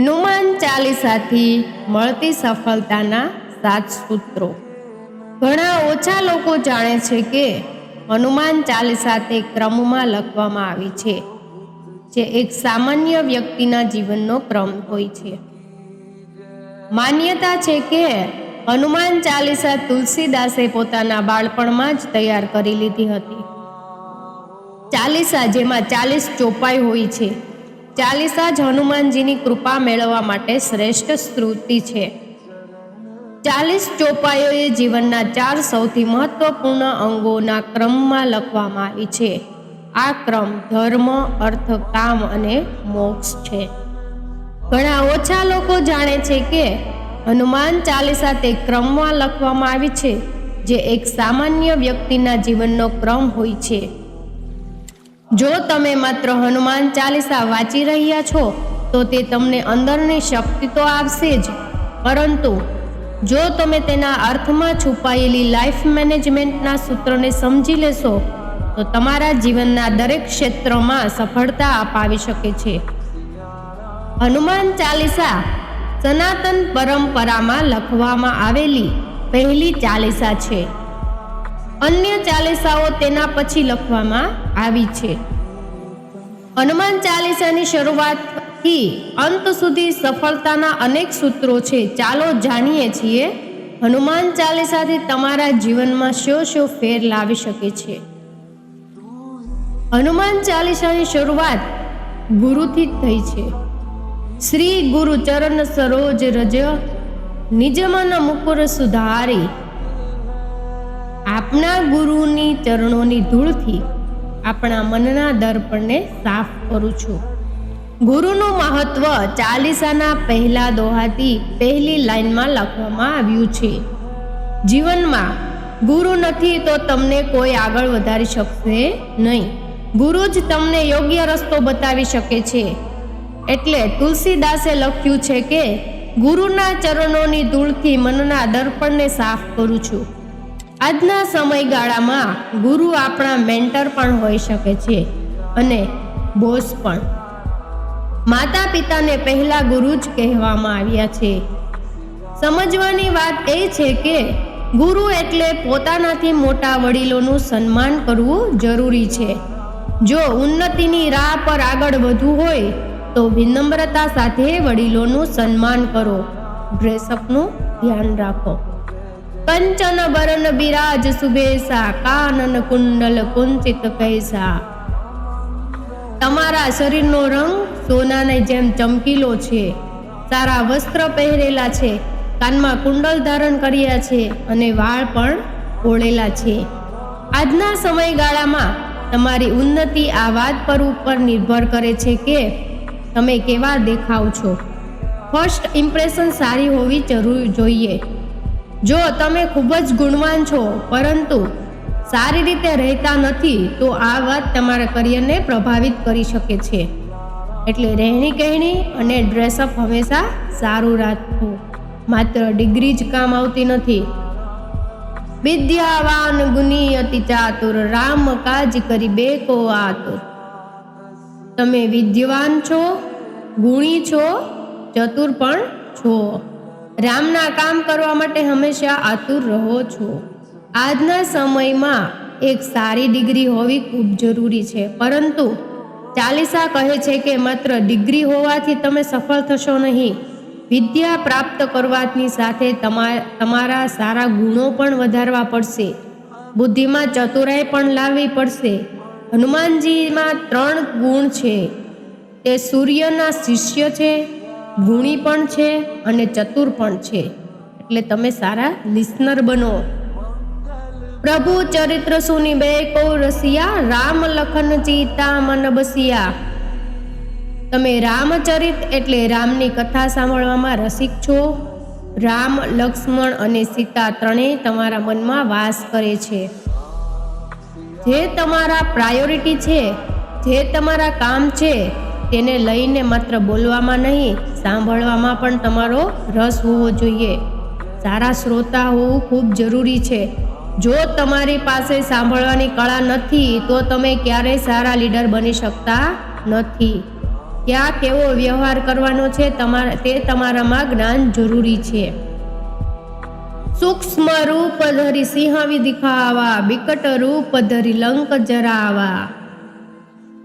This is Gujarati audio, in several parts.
હનુમાન ચાલીસાથી મળતી સફળતાના સાત સૂત્રો. ઘણા ઓછા લોકો જાણે છે કે હનુમાન ચાલીસા તે ક્રમમાં લખવામાં આવી છે, જે એક સામાન્ય વ્યક્તિના જીવનનો ક્રમ હોય છે. માન્યતા છે કે હનુમાન ચાલીસા તુલસીદાસે પોતાના બાળપણમાં જ તૈયાર કરી લીધી હતી. ચાલીસા જેમાં ચાલીસ ચોપાઈ હોય છે. ચાલીસા જ હનુમાનજીની કૃપા મેળવવા માટે શ્રેષ્ઠ સ્તુતિ છે. ચાલીસ ચોપાઈઓ એ જીવનના ચાર સૌથી મહત્વપૂર્ણ અંગોના ક્રમમાં લખવામાં આવી છે. આ ક્રમ ધર્મ, અર્થ, કામ અને મોક્ષ છે. ઘણા ઓછા લોકો જાણે છે કે હનુમાન ચાલીસા તે ક્રમમાં લખવામાં આવી છે, જે એક સામાન્ય વ્યક્તિના જીવનનો ક્રમ હોય છે. જો તમે માત્ર હનુમાન ચાલીસા વાંચી રહ્યા છો, તો તે તમને અંદરની શક્તિ તો આવશે જ. પરંતુ જો તમે તેના અર્થમાં છુપાયેલી લાઈફ મેનેજમેન્ટના સૂત્રને સમજી લેશો, તો તમારા જીવનના દરેક ક્ષેત્રમાં સફળતા અપાવી શકે છે. હનુમાન ચાલીસા સનાતન પરંપરામાં લખવામાં આવેલી પહેલી ચાલીસા છે. અન્ય ચાલીસાઓ તેના પછી લખવામાં આવી છે. હનુમાન ચાલીસાની શરૂઆતથી અંત સુધી સફળતાના અનેક સૂત્રો છે. ચાલો જાણીએ છીએ, હનુમાન ચાલીસાથી તમારા જીવનમાં શો શો ફેર લાવી શકે છે? હનુમાન ચાલીસાની શરૂઆત ગુરુથી થઈ છે. શ્રી ગુરુ ચરણ સરોજ રજ નિજ મન મુકુર સુધારી આપના ગુરુની ચરણોની ધૂળથી આપણા મનના દર્પણને સાફ કરું છું. ગુરુનું મહત્વ ચાલીસાના પહેલા દોહાથી પહેલી લાઈનમાં લખવામાં આવ્યું છે. જીવનમાં ગુરુ નથી તો તમને કોઈ આગળ વધારી શકશે નહીં. ગુરુ જ તમને યોગ્ય રસ્તો બતાવી શકે છે. એટલે તુલસીદાસે લખ્યું છે કે ગુરુના ચરણોની ધૂળથી મનના દર્પણને સાફ કરું છું. આજના સમયગાળામાં ગુરુ આપણા મેન્ટર પણ હોઈ શકે છે અને બોસ પણ. માતા પિતાને પહેલા ગુરુ જ કહેવામાં આવ્યા છે. સમજવાની વાત એ છે કે ગુરુ એટલે પોતાનાથી મોટા વડીલોનું સન્માન કરવું જરૂરી છે. જો ઉન્નતિની રાહ પર આગળ વધવું હોય, તો વિનમ્રતા સાથે વડીલોનું સન્માન કરો. ડ્રેસઅપનું ધ્યાન રાખો. કંચન બરન બિરાજ સુબેસા કાનન કુંડલ કુંચિત કૈસા. તમારા શરીરનો રંગ સોનાને જેમ ચમકીલો છે, સારા વસ્ત્ર પહેરેલા છે, કાનમાં કુંડલ ધારણ કર્યા છે અને વાળ પણ ઓળેલા છે. આજના સમયગાળામાં તમારી ઉન્નતિ આ વાત પર ઉપર નિર્ભર કરે છે કે તમે કેવા દેખાવ છો. ફર્સ્ટ ઇમ્પ્રેશન સારી હોવી જરૂર જોઈએ. જો તમે ખૂબ જ ગુણવાન છો, પરંતુ સારી રીતે રહેતા નથી, તો આ વાત તમારા કરિયરને પ્રભાવિત કરી શકે છે. એટલે રહેણી કહેણી અને ડ્રેસઅપ હંમેશા સારું રાખવું. માત્ર ડિગ્રી જ કામ આવતી નથી. વિદ્યાવાન ગુની અતિ ચાતુર, રામ કાજ કરી બે કો આતુર. તમે વિદ્યવાન છો, ગુણી છો, ચતુર પણ છો. રામના કામ કરવા માટે હંમેશા આતુર રહો છો. આજના સમયમાં એક સારી ડિગ્રી હોવી ખૂબ જરૂરી છે. પરંતુ ચાલીસા કહે છે કે માત્ર ડિગ્રી હોવાથી તમે સફળ થશો નહીં. વિદ્યા પ્રાપ્ત કરવાની સાથે તમારા સારા ગુણો પણ વધારવા પડશે. બુદ્ધિમાં ચતુરાઈ પણ લાવવી પડશે. હનુમાનજીમાં ત્રણ ગુણ છે. તે સૂર્યના શિષ્ય છે ગુણી પણ છે અને ચતુર પણ છે. એટલે તમે સારા લિસનર બનો. પ્રભુ ચરિત્ર સુની બે કૌ રસિયા રામ લખન ચીતા મન બસિયા. તમે રામચરિત એટલે રામની કથા સાંભળવામાં રસિક છો. રામ, લક્ષ્મણ અને સીતા ત્રણેય તમારા મનમાં વાસ કરે છે. જે તમારા પ્રાયોરિટી છે, જે તમારા કામ છે તેને લઈને માત્ર બોલવામાં નહીં, સાંભળવામાં પણ તમારો રસ હોવો જોઈએ. સારા શ્રોતા હોવું ખૂબ જરૂરી છે. જો તમારી પાસે સાંભળવાની કળા નથી, તો તમે ક્યારેય સારા લીડર બની શકતા નથી. ક્યાં કેવો વ્યવહાર કરવાનો છે તમારા તે તમારામાં જ્ઞાન જરૂરી છે. સૂક્ષ્મ રૂપ ધરી સિંહવી દિખાવા બિકટ રૂપ ધરી લંક જરાવા.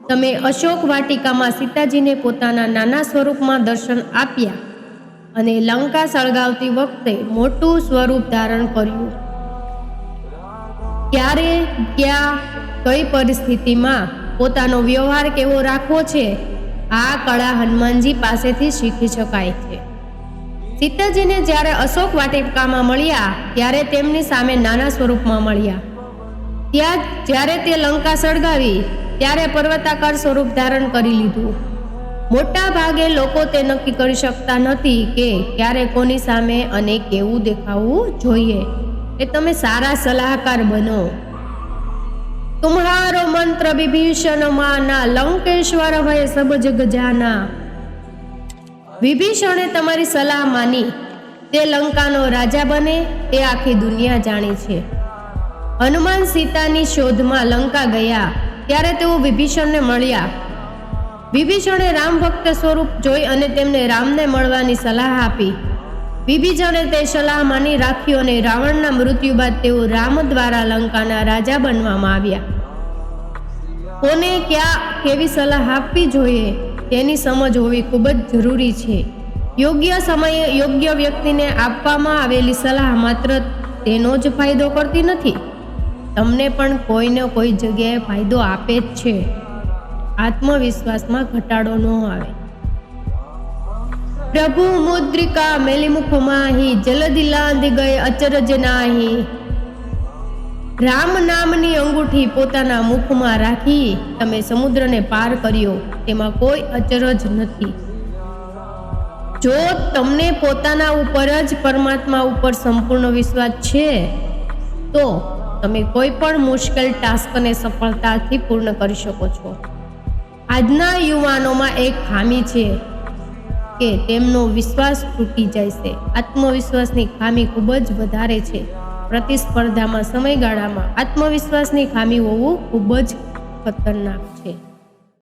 તમે અશોક વાટિકામાં સીતાજીને પોતાના નાના સ્વરૂપમાં દર્શન આપ્યા અને લંકા સળગાવતી વખતે મોટું સ્વરૂપ ધારણ કર્યું. ક્યારે, ક્યાં, કઈ પરિસ્થિતિમાં પોતાનો વ્યવહાર કેવો રાખવો છે, આ કળા હનુમાનજી પાસેથી શીખી શકાય છે. સીતાજીને જ્યારે અશોક વાટિકામાં મળ્યા, ત્યારે તેમની સામે નાના સ્વરૂપમાં મળ્યા. ત્યાં જ્યારે તે લંકા સળગાવી ત્યારે પર્વતાકાર સ્વરૂપ ધારણ કરી લીધું. મોટા ભાગે લોકો તે નક્કી કરી શકતા નથી કે ક્યારે કોની સામે અને કેવું દેખાવું જોઈએ. એ તમે સારા સલાહકાર બનો. તુમ્હારો મંત્ર વિભીષણ માના લંકેશ્વર ભય સબ જગજાના વિભીષણે તમારી સલાહ માની. તે લંકાનો રાજા બને, તે આખી દુનિયા જાણે છે. હનુમાન સીતાની શોધમાં લંકા ગયા. ત્યારે તેઓ વિભીષણને મળ્યા. વિભીષણે રામ ભક્ત સ્વરૂપ જોઈ અને તેમને રામને મળવાની સલાહ આપી. વિભીષણે તે સલાહ માની રાખી અને રાવણના મૃત્યુ બાદ તેઓ રામ દ્વારા લંકાના રાજા બનવામાં આવ્યા. કોને ક્યાં કેવી સલાહ આપવી જોઈએ? તેની સમજ હોવી ખૂબ જ જરૂરી છે. યોગ્ય સમયે યોગ્ય વ્યક્તિને આપવામાં આવેલી સલાહ માત્ર તેનો જ ફાયદો કરતી નથી. તમને પણ કોઈને કોઈ જગ્યાએ ફાયદો આપે જ છે. આત્મવિશ્વાસમાં ઘટાડો ન આવે. પ્રભુ મુદ્રિકા મેલીમુખ માહી, જલદી લાંધી ગયે અચરજ નાહી. રામ નામની અંગૂઠી પોતાના મુખમાં રાખી તમે સમુદ્રને પાર કર્યો, તેમાં કોઈ અચરજ નથી. જો તમને પોતાના ઉપર જ પરમાત્મા ઉપર સંપૂર્ણ વિશ્વાસ છે, તો તમે કોઈ પણ મુશ્કેલ ટાસ્કને સફળતાથી પૂર્ણ કરી શકો છો. આજના યુવાનોમાં એક ખામી છે કે તેમનો વિશ્વાસ તૂટી જાય છે. આત્મવિશ્વાસની ખામી ખૂબ જ વધારે છે. પ્રતિસ્પર્ધામાં સમયગાળામાં આત્મવિશ્વાસની ખામી હોવું ખૂબ જ ખતરનાક